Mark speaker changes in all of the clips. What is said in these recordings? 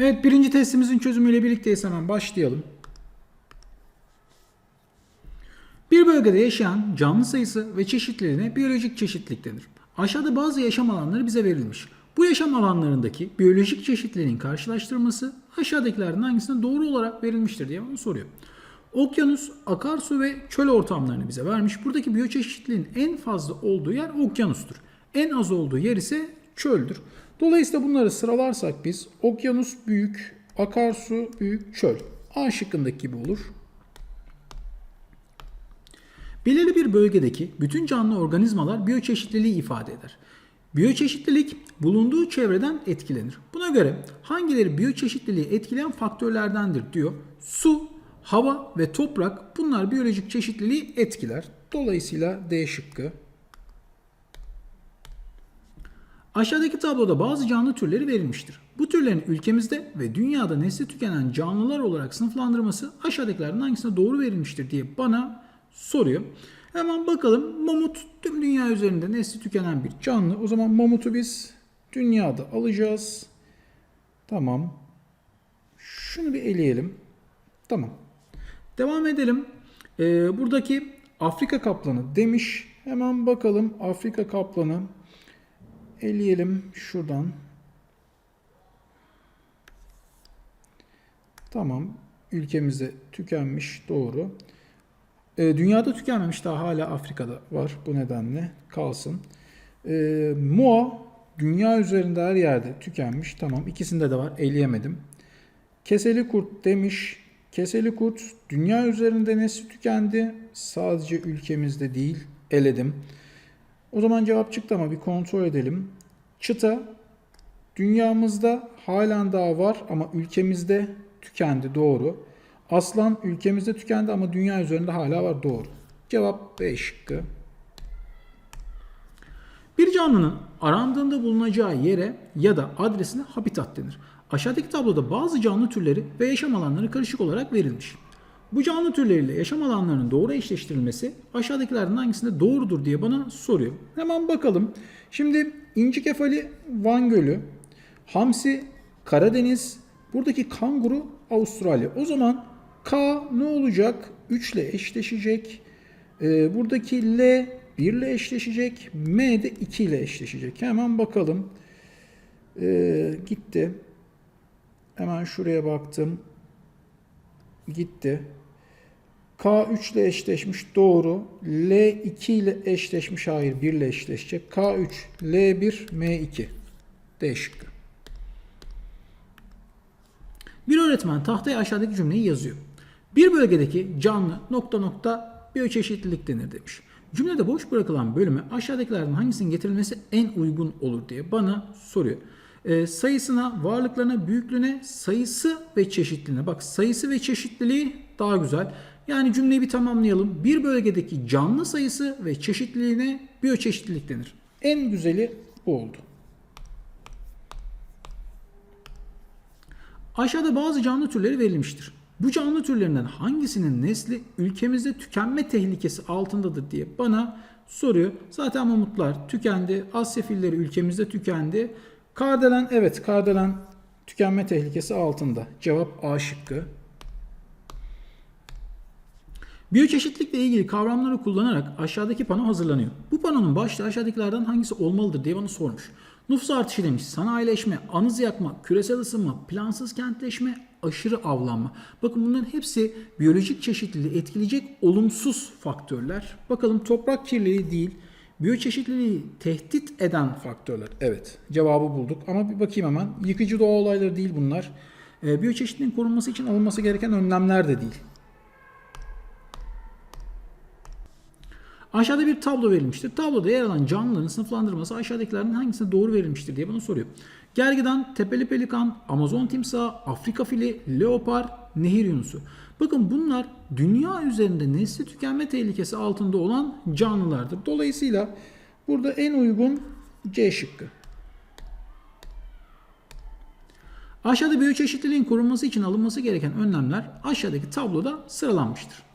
Speaker 1: Evet birinci testimizin çözümüyle birlikteyiz hemen başlayalım. Bir bölgede yaşayan canlı sayısı ve çeşitliliğine biyolojik çeşitlilik denir. Aşağıda bazı yaşam alanları bize verilmiş. Bu yaşam alanlarındaki biyolojik çeşitliliğin karşılaştırılması aşağıdakilerden hangisine doğru olarak verilmiştir diye bana soruyor. Okyanus, akarsu ve çöl ortamlarını bize vermiş. Buradaki biyoçeşitliliğin en fazla olduğu yer okyanustur. En az olduğu yer ise çöldür. Dolayısıyla bunları sıralarsak biz okyanus büyük, akarsu büyük, çöl. A şıkkındaki gibi olur. Belirli bir bölgedeki bütün canlı organizmalar biyoçeşitliliği ifade eder. Biyoçeşitlilik bulunduğu çevreden etkilenir. Buna göre hangileri biyoçeşitliliği etkileyen faktörlerdendir diyor. Su, hava ve toprak bunlar biyolojik çeşitliliği etkiler. Dolayısıyla D şıkkı. Aşağıdaki tabloda bazı canlı türleri verilmiştir. Bu türlerin ülkemizde ve dünyada nesli tükenen canlılar olarak sınıflandırması aşağıdakilerden hangisine doğru verilmiştir diye bana soruyor. Hemen bakalım mamut tüm dünya üzerinde nesli tükenen bir canlı. O zaman mamutu biz dünyada alacağız. Tamam. Şunu bir eleyelim. Tamam. Devam edelim. Ee, buradaki Afrika kaplanı demiş. Hemen bakalım Afrika kaplanı. Eleyelim şuradan. Tamam. Ülkemizde tükenmiş. Doğru. Ee, dünyada tükenmemiş daha hala Afrika'da var. Bu nedenle kalsın. Ee, Moa dünya üzerinde her yerde tükenmiş. Tamam. ikisinde de var. Eleyemedim. Keseli kurt demiş. Keseli kurt dünya üzerinde nesli tükendi. Sadece ülkemizde değil. Eledim. O zaman cevap çıktı ama bir kontrol edelim. Çıta dünyamızda halen daha var ama ülkemizde tükendi. Doğru. Aslan ülkemizde tükendi ama dünya üzerinde hala var. Doğru. Cevap B şıkkı. Bir canlının arandığında bulunacağı yere ya da adresine habitat denir. Aşağıdaki tabloda bazı canlı türleri ve yaşam alanları karışık olarak verilmiş. Bu canlı türleriyle yaşam alanlarının doğru eşleştirilmesi aşağıdakilerden hangisinde doğrudur diye bana soruyor. Hemen bakalım. Şimdi inci kefali Van Gölü, hamsi Karadeniz, buradaki kanguru Avustralya. O zaman K ne olacak? 3 ile eşleşecek. Ee, buradaki L 1 ile eşleşecek. M de 2 ile eşleşecek. Hemen bakalım. Ee, gitti. Hemen şuraya baktım. Gitti. K3 ile eşleşmiş doğru. L2 ile eşleşmiş hayır 1 ile eşleşecek. K3, L1, M2. D şıkkı. Bir öğretmen tahtaya aşağıdaki cümleyi yazıyor. Bir bölgedeki canlı nokta nokta biyoçeşitlilik denir demiş. Cümlede boş bırakılan bölüme aşağıdakilerden hangisinin getirilmesi en uygun olur diye bana soruyor. E, sayısına, varlıklarına, büyüklüğüne, sayısı ve çeşitliliğine. Bak sayısı ve çeşitliliği daha güzel. Yani cümleyi bir tamamlayalım. Bir bölgedeki canlı sayısı ve çeşitliliğine biyoçeşitlilik denir. En güzeli bu oldu. Aşağıda bazı canlı türleri verilmiştir. Bu canlı türlerinden hangisinin nesli ülkemizde tükenme tehlikesi altındadır diye bana soruyor. Zaten mamutlar tükendi. Asya filleri ülkemizde tükendi. Kardelen evet kardelen tükenme tehlikesi altında. Cevap A şıkkı. Biyoçeşitlilikle ilgili kavramları kullanarak aşağıdaki pano hazırlanıyor. Bu panonun başlığı aşağıdakilerden hangisi olmalıdır diye bana sormuş. Nüfus artışı demiş, sanayileşme, anız yakma, küresel ısınma, plansız kentleşme, aşırı avlanma. Bakın bunların hepsi biyolojik çeşitliliği etkileyecek olumsuz faktörler. Bakalım toprak kirliliği değil, biyoçeşitliliği tehdit eden faktörler. Evet cevabı bulduk ama bir bakayım hemen. Yıkıcı doğa olayları değil bunlar. E, biyoçeşitliliğin korunması için alınması gereken önlemler de değil. Aşağıda bir tablo verilmiştir. Tabloda yer alan canlıların sınıflandırması aşağıdakilerden hangisine doğru verilmiştir diye bana soruyor. Gergedan, tepeli pelikan, Amazon timsahı, Afrika fili, leopar, nehir yunusu. Bakın bunlar dünya üzerinde nesli tükenme tehlikesi altında olan canlılardır. Dolayısıyla burada en uygun C şıkkı. Aşağıda biyoçeşitliliğin korunması için alınması gereken önlemler aşağıdaki tabloda sıralanmıştır.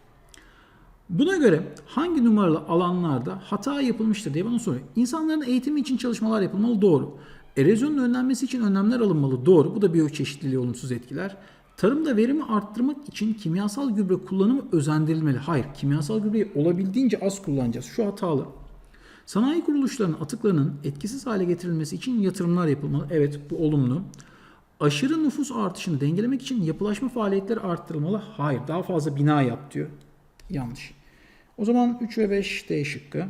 Speaker 1: Buna göre hangi numaralı alanlarda hata yapılmıştır diye bana soruyor. İnsanların eğitimi için çalışmalar yapılmalı doğru. Erozyonun önlenmesi için önlemler alınmalı. Doğru. Bu da biyoçeşitliliği olumsuz etkiler. Tarımda verimi arttırmak için kimyasal gübre kullanımı özendirilmeli. Hayır, kimyasal gübreyi olabildiğince az kullanacağız. Şu hatalı. Sanayi kuruluşlarının atıklarının etkisiz hale getirilmesi için yatırımlar yapılmalı. Evet, bu olumlu. Aşırı nüfus artışını dengelemek için yapılaşma faaliyetleri arttırılmalı. Hayır, daha fazla bina yap diyor. Yanlış. O zaman 3 ve 5 D şıkkı.